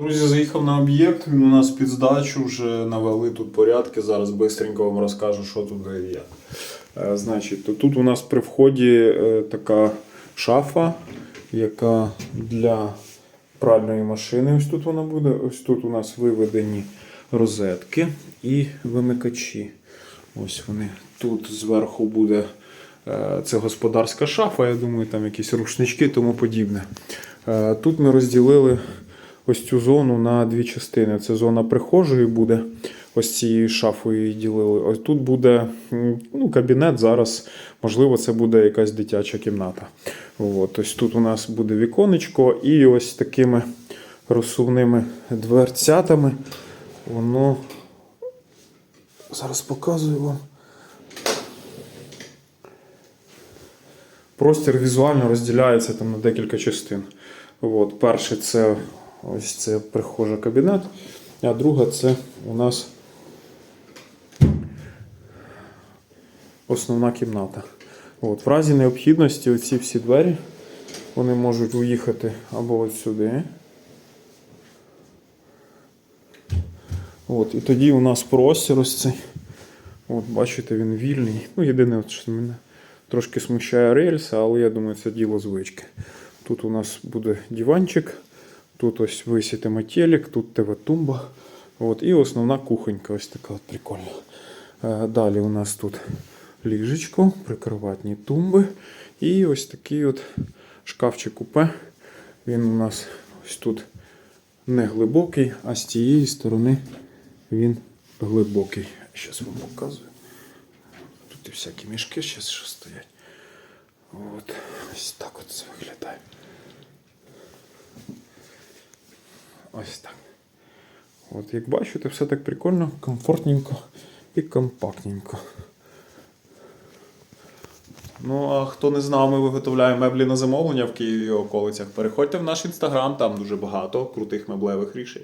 Друзі, заїхав на об'єкт, він у нас під здачу, вже навели тут порядки. Зараз швидко вам розкажу, що тут і як. Е, Значить, тут у нас при вході е, така шафа, яка для пральної машини. Ось тут вона буде. Ось тут у нас виведені розетки і вимикачі. Ось вони. Тут зверху буде е, це господарська шафа, я думаю, там якісь рушнички тому подібне. Тут ми розділили ось цю зону на дві частини. Це зона прихожої буде. Ось цією шафою ділили. Ось тут буде ну, кабінет. Зараз, можливо, це буде якась дитяча кімната. От, ось тут у нас буде віконечко, і ось такими розсувними дверцятами воно. Зараз показую вам. Простір візуально розділяється там на декілька частин. От, перший це ось це прихожа кабінет, а друга це у нас основна кімната. От, в разі необхідності оці всі двері вони можуть уїхати або от сюди. От, і тоді у нас простір ось цей. От, бачите, він вільний. Ну, єдине, що мене трошки смущає рельса, але я думаю, це діло звички. Тут у нас буде диванчик, тут ось висітиме телек, тут ТВ-тумба. От, і основна кухонька, ось така от прикольна. Е, Далі у нас тут ліжечко, прикроватні тумби. І ось такий от шкафчик купе. Він у нас ось тут не глибокий, а з цієї сторони він глибокий. Зараз вам показую. Тут і всякі мішки ще стоять. От. Ось так от це Ось так. От як бачите, все так прикольно, комфортненько і компактненько. Ну, а хто не знав, ми виготовляємо меблі на замовлення в Києві і околицях. Переходьте в наш інстаграм, там дуже багато крутих меблевих рішень.